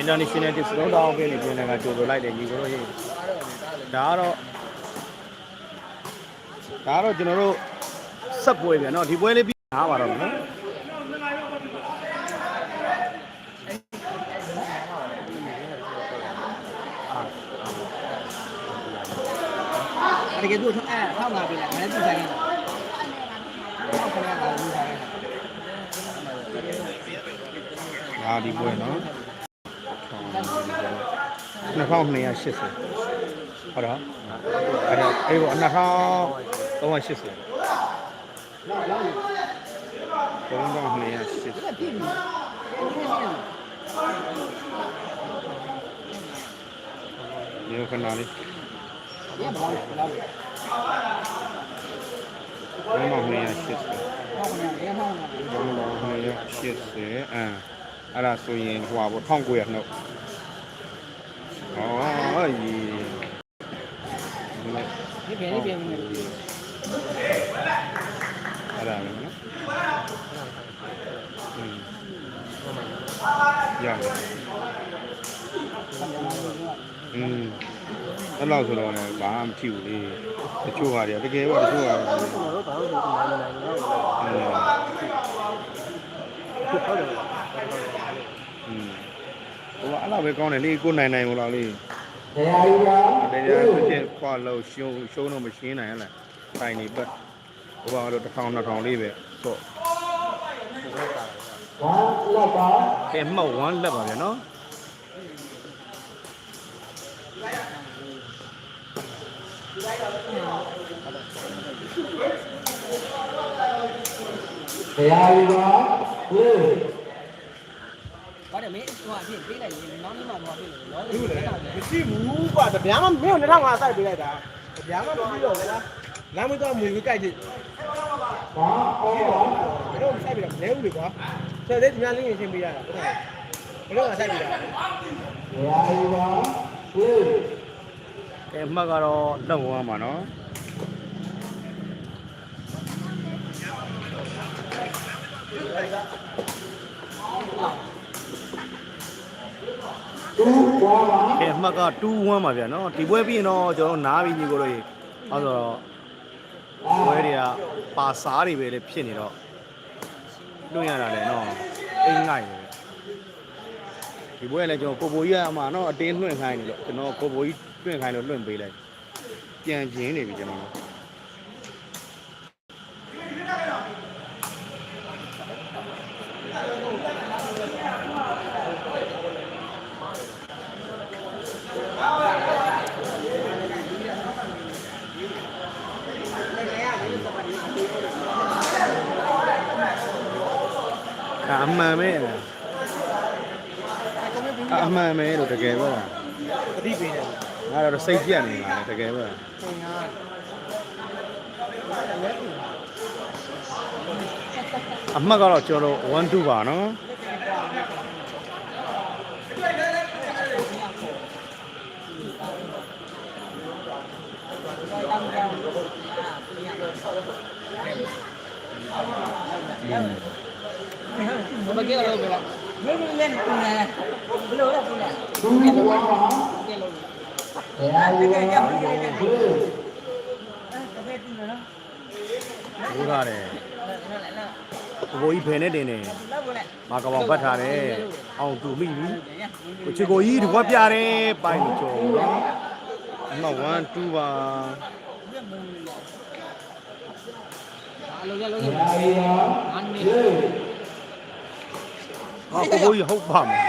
international discount တောင်းပေးနေပြန်ကကြိုဆိုလိုက်တယ်ညီကိုတို့ရေးဒါကတော့ဒါကတော့ကျွန်တော်တို့ဆက်ပွဲပြန်နော်ဒီပွဲလေးပြီးနားပါတော့မယ်နော်တကယ်သူ့အဲထောက်ငါပေးလိုက်ငါလည်းသူ့ဆိုင်နေတာထောက်ခဏကလူဆိုင်နေတာဒါဒီပွဲနော် 2280ဟုတ်တော့အဲ့တော့အေးပေါ့2380 3280ဒီခဏလေးဒီဘာလို့လဲဘာမှမရ80ထောက်ခဏရဲထောက်ငါပေးဘာမှမရ80အဲအဲ့ဒါဆိုရင်ဟိုပါပေါ့1900နှုတ်ဩ đó gì cái kia cái kia ở đây mình dạ ừ nó lâu rồi nè bà ăn chịu đi cái chua hòa đi cái ghế vào chua ừ quá là về con này đi con này này một lò đi ဘာလို့ဒီနိုင်နိုင်တော့อืมဟိုကအဲ့လောက်ပဲကောင်းတယ်လေကိုနိုင်နိုင်ဟိုလောက်လေးတရားယူပါတရားသူချင်းခွာလို့ရှုံးရှုံးတော့မရှင်းနိုင်ဟလားတိုင်နေပတ်ဟိုကတော့တစ်ထောင်နှစ်ထောင်လေးပဲဆို့ဘာလောက်ပါကဲမှတ်1လက်ပါဗျာနော်တရားယူပါဟေး ဘာလဲမင်းဟိုအဖြစ်ပေးလိုက်ရင်နောက်နေ့မှတော့ပေးလို့နော်ဒီလိုလေမရှိဘူးကွာတပြားမမင်းတို့2500စိုက်ပေးလိုက်တာတပြားမမရှိတော့ဘူးလားလမ်းမတော့မူကြီးကြိုက်ကြည့်ဘာအော်ဘာတို့စိုက်ပေးတာမလဲဘူးလေကွာဆက်တဲ့ဒီများလေးရင်ရှင်းပေးရတာဟုတ်တယ်ဘယ်တော့မှစိုက်ပေးတာကဲမှတ်ကတော့လက်ဝန်းမှာနော် ကဲမှတ်က2-1ပါဗျာနော်ဒီပွဲပြီးရင်တော့ကျွန်တော်နားပြီးညီကိုလို့ရေအဲဆိုတော့ပွဲတွေကပါစားတွေပဲလေဖြစ်နေတော့လွှင့်ရတာလေနော်အိမ်ငိုက်နေတယ်ဒီပွဲကလည်းကျွန်တော်ကိုဘိုကြီးကအမှနော်အတင်းလွှင့်ခိုင်းနေလို့ကျွန်တော်ကိုဘိုကြီးလွှင့်ခိုင်းလို့လွှင့်ပေးလိုက်ပြန်ကျင်းနေပြီကျွန်တော် အမှန်ပဲလားအမှန်ပဲလို့တကယ်ပဲလားတတိပေးတယ်ငါတော့စိတ်ပြတ်နေပါလေတကယ်ပဲလားအမှတ်ကတော့ကျွန်တော်1 2ပါနော်อืม မကဲလို့ ပဲလားမင်းလည်းကူနေဘလို့လဲကူနေကူနေလို့ပါကဲလို့တရားယူပါဟေးအဲ့ဒါပဲကူနေနော်ဘိုးထားတယ်ဘိုးကြီးဖယ်နဲ့တင်တယ်လောက်ပါလေမာကပောင်ဖတ်ထားတယ်အောင်သူမိပြီကိုချီကိုကြီးဒီဘွားပြတယ်ပိုင်ကြော်နော်အမှ1 2ပါအလုံးရလုံးရတရားယူပါအန်နေ ဟာကိုကိုကြီးဟုတ်ပါမလား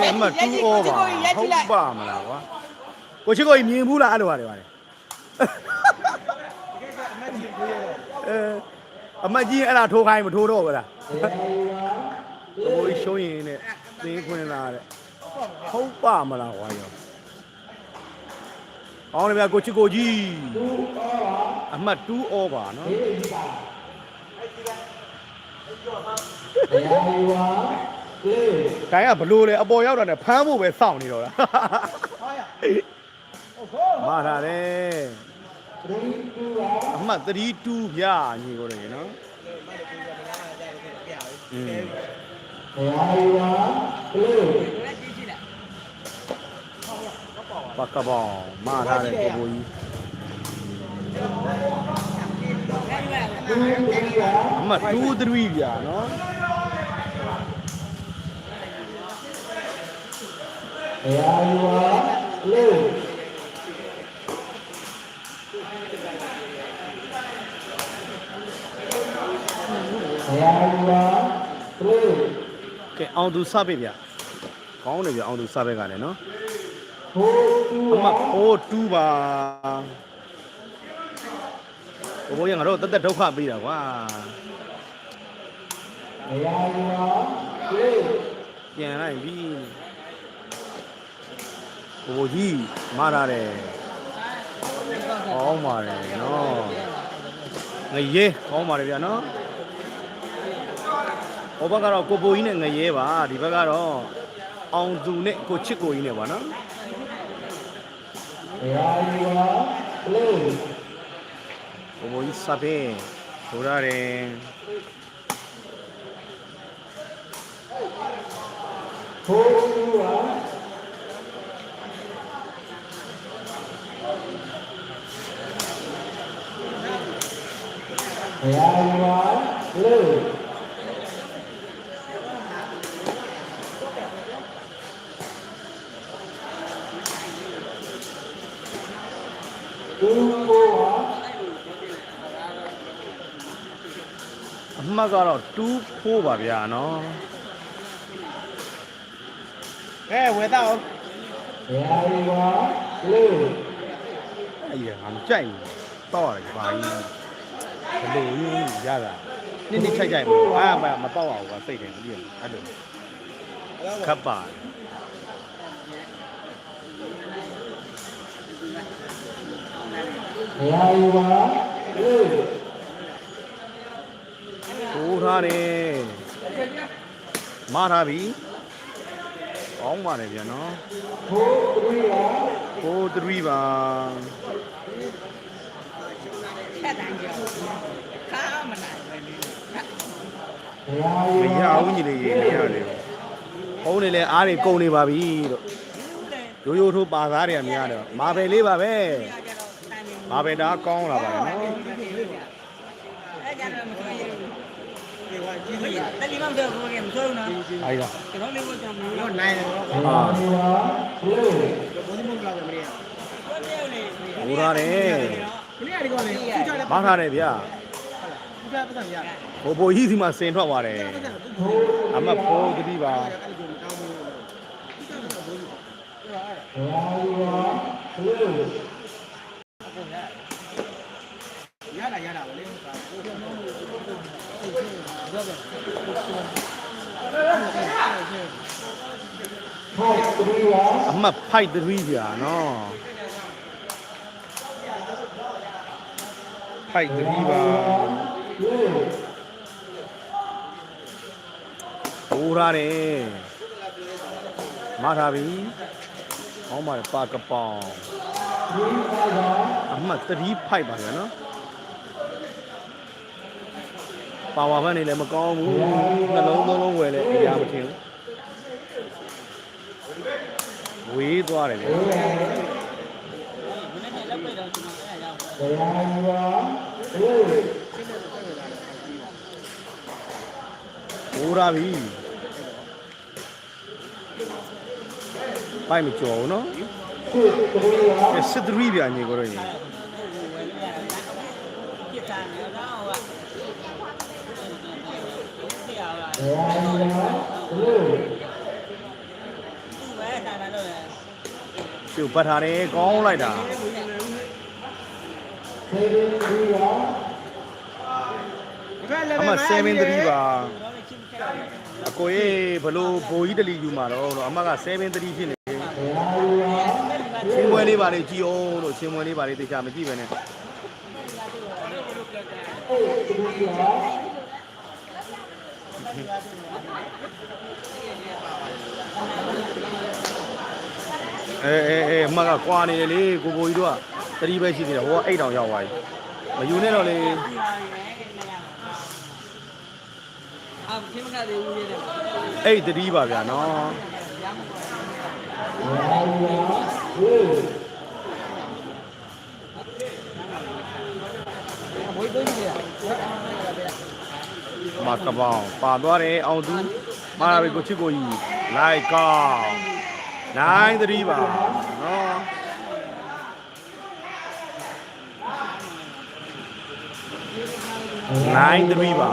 အဲ့မှ2 over ဟုတ်ပါမလားကွာကိုချီကိုကြီးမြင်ဘူးလားအဲ့လိုဟာတွေပါလေအဲအမကြီးအဲ့ဒါထိုးခိုင်းမထိုးတော့ဘူးလားကိုကြီးရှုံးရင်နဲ့သင်းခွင်းလာတဲ့ဟုတ်ပါမလားကွာရောအောင်းလေဗျာကိုချီကိုကြီးအမှတ်2 over နော် တိုင်းကဘလို့လဲအပေါ်ရောက်တာနဲ့ဖမ်းဖို့ပဲစောင့်နေတော့လားမာထားတယ်အမှတ်3 2ဗျာညီကိုတယ်နော်อืมတရားယူပါပကပောင်မာထားတဲ့ကိုကိုကြီး အမ2 3ဗျာနော်တရားယူပါလို့တရားယူပါလို့ကဲအောင်သူစပစ်ဗျကောင်းတယ်ဗျအောင်သူစပစ်ကလည်းနော်ဟိုတူအမဟို2ပါ ဘဘရငါတို့တက်တက်ဒုက္ခပေးတာကွာတရားယူပါလို့ပြန်လိုက်ပြီဘဘကြီးမာထားတယ်ကောင်းပါတယ်နော်ငရဲကောင်းပါတယ်ဗျာနော်ဟိုဘက်ကတော့ကိုပိုကြီးနဲ့ငရဲပါဒီဘက်ကတော့အောင်သူနဲ့ကိုချစ်ကိုကြီးနဲ့ပါနော်တရားယူပါလို့ ဘဘကြီးစပင်းထိုးရတယ် ဟိုတူပါတရားယူပါလို့ တူကိုပါ အ မှတ်ကတော့2ဖိုးပါဗျာနော်ကဲဝယ်တော့တရားယူပါလို့အဲ့ရငါမကြိုက်ဘူးတော့ရတယ်ဘာကြီးဘလို့ရင်းရတာနစ်နစ်ချိုက်ချိုက်မလို့အာမမတော့အောင်ကစိတ်တယ်မသိဘူးအဲ့လိုခပ်ပါတရားယူပါလို့ ထိုးထားတယ်မထားပြီကောင်းပါတယ်ဗျာနော်ဟိုတူပါဟို3ပါတရားမယူရပါဘူးညီလေးရေမရတယ်ဖုန်းနေလဲအားတွေကုန်နေပါပြီလို့ရိုးရိုးထိုးပါသားတွေကများတယ်မာပဲလေးပါပဲမာပဲဒါကောင်းလာပါတယ်နော် ဒီကကြီးကြီးတယ်လီမန်ပြောကိုကမဆိုးနော်အားရကျွန်တော်လေးကိုကြောင်လို့တော့နိုင်တယ်တော့တရားယူပါလို့ဘုန်းကြီးမကလာကြမရထိုးထားတယ်မနေ့ကဒီကောလေသူကြတယ်မထားတယ်ဗျာသူကြပတ်စံရဟိုဘိုကြီးစီမှာစင်ထွက်သွားတယ်ပတ်စံသူဟိုအမတ်ဖိုးတတိပါအဲ့လိုမျိုးတောင်းဘူးသူကြတယ်ဘုန်းကြီးတရားယူပါလို့ရတာရတာပဲလေဟိုတူပါ အမတ်ဖိုက်တတိဗျာနော်ဖိုက်တတိပါလို့ထိုးထားတယ်မထားပြီကောင်းပါတယ်ပါကပောင်ဒီပါပါအမှတ်3ဖိုက်ပါဗျာနော် ပါဝါဘတ်နေလည်းမကောင်းဘူးနှလုံးသုံးလုံးဝယ်လဲအရာမထင်ဘူးဝေးသွားတယ်ဗျာတရားယူပါလို့ဝိုးထားပြီဖိုက်မကြော်ဘူးနော်စစ်တူပါကဲစစ်3ဗျာညီကိုရရင် ပြစ်တာနော်ဟိုက တရားယူပါလို့သူ့ပဲတာတာတော့ပြုတ်ပတ်ထားတယ်ကောင်းလိုက်တာသေဒီတူပါဒီကလည်းအမှတ်7 3ပါတော့ချင်းချက်တယ်အကိုရေဘလို့ဘိုးကြီးတလီယူမှာတော့လို့အမက7 3ဖြစ်နေတရားယူပါချင်းပွဲလေးပါလေကြည်အောင်လို့ချင်းပွဲလေးပါလေတေချာမကြည့်ပဲနဲ့ဟိုတူပါ အဲအဲအဲအမကကွာနေတယ်လေကိုဘိုးကြီးတို့ကတတိပဲရှိသေးတယ်ဟိုကအိတ်တောင်ရောက်သွားပြီမယူနဲ့တော့လေအာခင်မကသေးဘူးလေအဲ့တတိပါဗျာနော် ဘွေးသွင်းကြီးရ မကပောင်ပါသွားတယ်အောင်သူမာလာပြီကိုချစ်ကိုကြီးလိုက်ကောင်းနိုင်တတိပါနော်နိုင်တတိပါ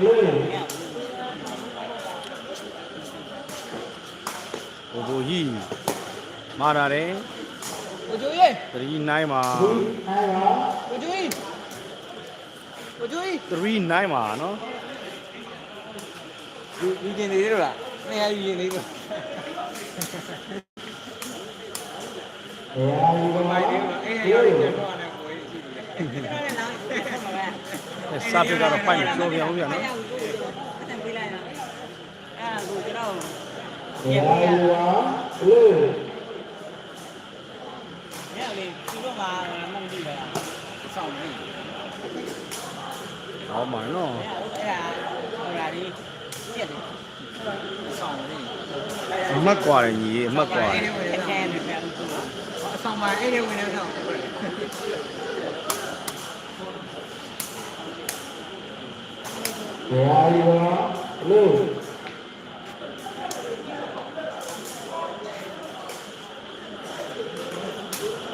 ဘိုးဘိုးကြီးမာလာတယ်ကိုကျွေးရေတတိနိုင်ပါကိုကျွေးကိုကျွေး3 9ပါနော် ယူယူကျင်နေသေးလားနေရာယူကျင်နေသေးမိုင်းနေမှာအဲ့ဒီရောက်ပြန်တော့လည်းကိုယ်ရှိတယ်စာပေကတော့ပိုက်ကျော်ပြန်ဦးဗျာနော်ပေးလိုက်တာအဲ့ဒါကိုကျွန်တော်ညလေသူတို့ကမမကြည့်လားစောင့်နေဟောမှာနော်အဲ့ဒါဟိုရာဒီပြက်တယ်စောင့်နေ အမှတ်ကွာတယ်ညီအမှတ်ကွာတယ်အဆောင်မှာအဲ့ဒီဝင်နေတော့ရာယီဝါလို့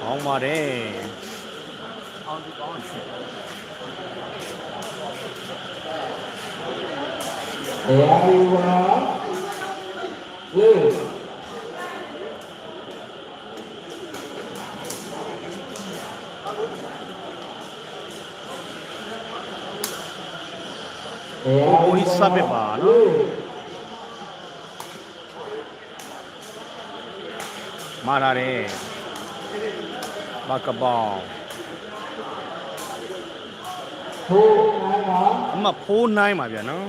အောင်ပါတယ် ဘိုးဘိုးကြီးစာပေပါနော်မာလာတယ်မကပောင်အမှတ်ဖိုးနိုင်ပါဗျာနော်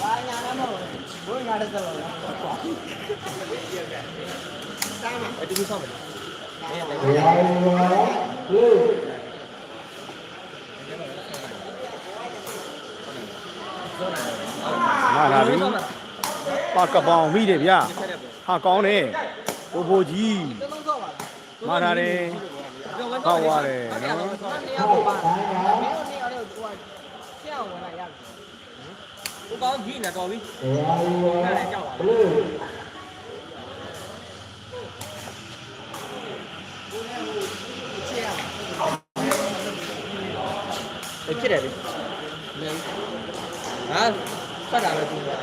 ဘာညာလည်းမဟုတ်ဘူးဘိုးညာတဲ့စလုံးလား အတူတူဆောက်မယ် မာလာပြီပါကပောင်မိတယ်ဗျာဟာကောင်းတယ်ဘိုးဘိုးကြီးစလုံးဆော့ပါလားမာလာတယ်ဟောက်သွားတယ်နော်နေရာပေါ်ပါမင်းတို့နေရာလေးဟိုကကြောက်ဝင်လာရတယ်ဟိုကောင်းကြီးနေတော်ပြီအဲ့ဒါကြောက်ပါ ဖြစ်တယ်လေဟာပတ်တာပဲသူကတော့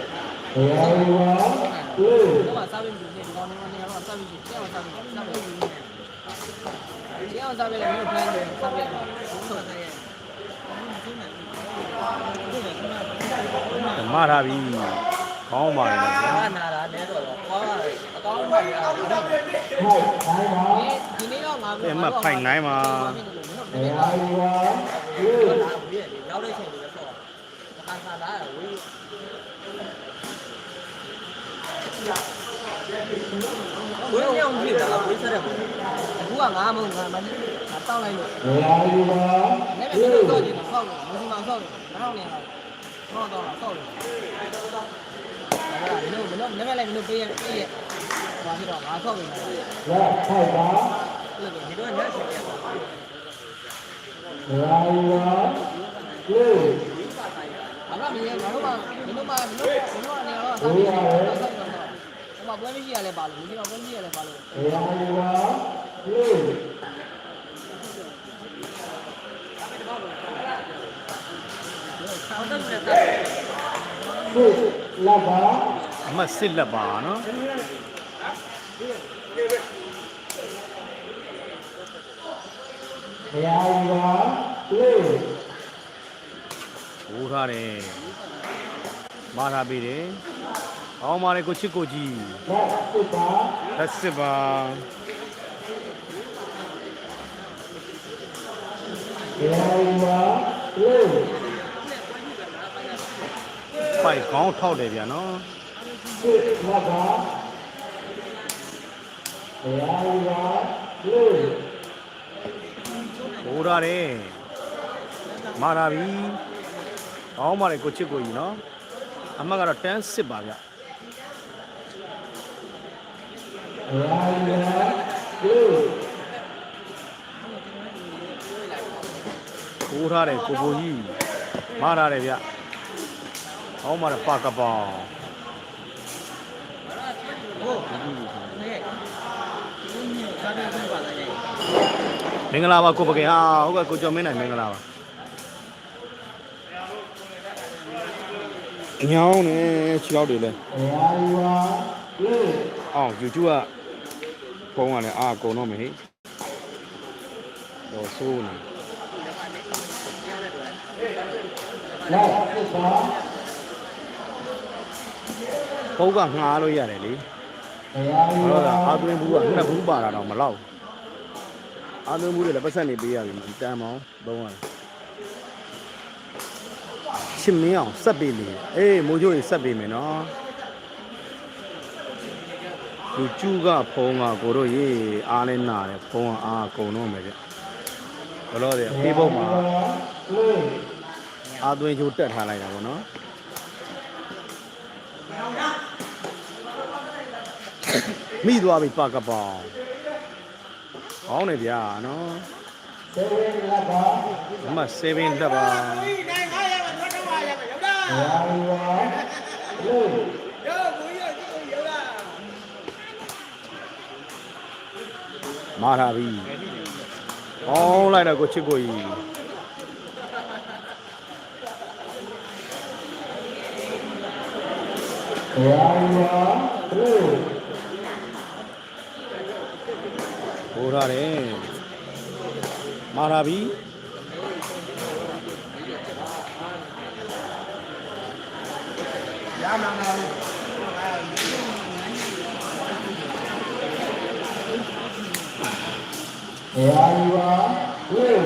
စားပြီးပြီဒီကောင်းနေနေတော့စားပြီးကြောက်စားပြီးစားပြီးကြောက်စားပြီးလည်းမဟုတ်ဘူးစားပြီးဘူးဆိုတဲ့မာလာပြီကောင်းပါတယ်နော်ဘာနာတာလဲတော့ဟောအကောင်းပါရဒီနေ့တော့ငါအဲ့အမှတ်ဖိုင်နိုင်ပါရောက်တဲ့ချိန်လေးတော့အခါခါလာဝေး ဝေးညောင်းကြည့်တာဝေးဆက်တယ်အခုကငါမဟုတ်ငါမင်းငါတောက်လိုက်လို့နေမင်းတို့တော့ဒီတော့ဆောက်လို့မင်းမဆောက်လို့နောက်နေလာတော့တော့ဆောက်လို့အဲ့ဒါမင်းတို့မင်းတို့နေမလိုက်မင်းတို့ပေးရပေးရဘာဖြစ်တော့ငါဆောက်လို့အဲ့လိုဒီတော့ညချက်ပြအမမင်းငါတို့ကမင်းတို့ကမင်းတို့မင်းတို့ကနေတော့ဆောက် ပြီးတော့ဆောက်တော့ဟိုမှာပွဲမရှိရလဲပါလို့ဒီမှာပွဲမရှိရလဲပါလို့အမှတ်စစ်လက်ပါနော်ဘိုးထားတယ်မမာထားပေးတယ် ကောင်းပါလေကိုချစ်ကိုကြီးလက်စစ်ပါလက်စစ်ပါတရားယူပါလေးဖိုက်ခေါင်းထောက်တယ်ဗျာနော်စစ်လက်ပါတရားယူပါလေးဟိုးထားတယ်မာထားပြီကောင်းပါလေကိုချစ်ကိုကြီးနော်အမှတ်ကတော့တန်းစစ်ပါဗျ တရားယူပါလေးဟိုးထားတယ်ကိုကိုကြီးမာထားတယ်ဗျကောင်းပါလေပါကပောင်ဟုတ်ဟဲ့ဒီနေ့စားတယ်ပြန်ပါလားရဲ့မင်္ဂလာပါကိုပကေဟာဟုတ်ကဲ့ကိုကျော်မင်းနိုင်မင်္ဂလာပါညောင်းနေခြေောက်တွေလဲတရားယူပါလေးအောင် YouTube က ဖုန်းကလည်းအာအကုန်တော့မယ်ဟိတော့ဆိုးနေလက်စစ်ပါဖုန်းကငှားလို့ရတယ်လေတရားယူအဲ့ပါတော့အာသွင်းဘူးကနှစ်ဘူးပါတာတော့မလောက်အာသွင်းဘူးတွေလည်းပတ်ဆက်နေပေးရပြီတန်မောင်းသုံးရတယ်ရှင်းမင်းအောင်ဆက်ပေးလေအေးမိုးချိုးကြီးဆက်ပေးမယ်နော် သူကျူးကဖုန်းကကိုတို့ရေးအားလဲနာတယ်ဖုန်းကအားအကုန်တော့မယ်ကြဘလို့တဲ့ဖေးဘုတ်မှာလေးအာသွင်းချိုးတက်ထားလိုက်တာပေါ့နော်မိသွားပြီပါကပောင်ဟောင်းနေဗျာနော်စေရင်လက်ပါအမ7တက်ပါ နိုင်ငါရမှာတော့တော့ရမှာရောက်တာ တရားယူပါလေး ရောကိုကြီးကိုကြီးရောက်တာ မာထားပြီဟောင်းလိုက်တော့ကိုချစ်ကိုကြီးတရားယူပါလေးဟိုထားတယ်မာထားပြီ ရမှာမလား တရားယူပါလေး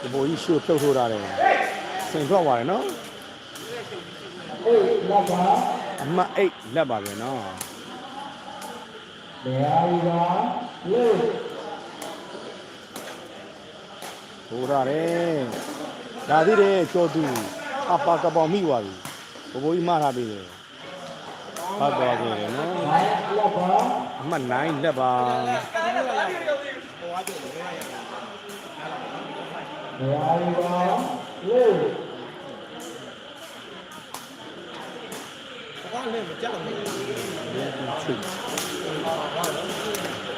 ဒီဘိုးကြီးရှို့ဖြုတ်ထိုးထားတယ်စင်ထွက်သွားတယ်နော်အိတ်လက်ပါအမတ်8လက်ပါပဲနော်တရားယူပါလေးဟိုထားတယ်ဒါသေးတယ်ကျော်သူအပါကပောင်မိသွားပြီဘိုးဘိုးကြီးမှားထားပြီတယ်ဖတ်သွားခဲ့တယ်နော်နိုင်လက်ပါ အမှတ်9လက်ပါတရားယူပါလေးဘာလဲမကြောက်ဘူးချွ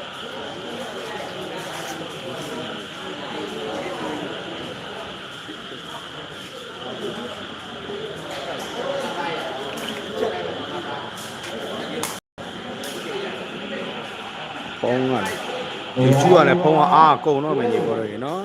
ဖုန်းကလည်း YouTube ကလည်းဖုန်းကအားအကုန်တော့မယ်ညီပေါ်တော့ရေနော်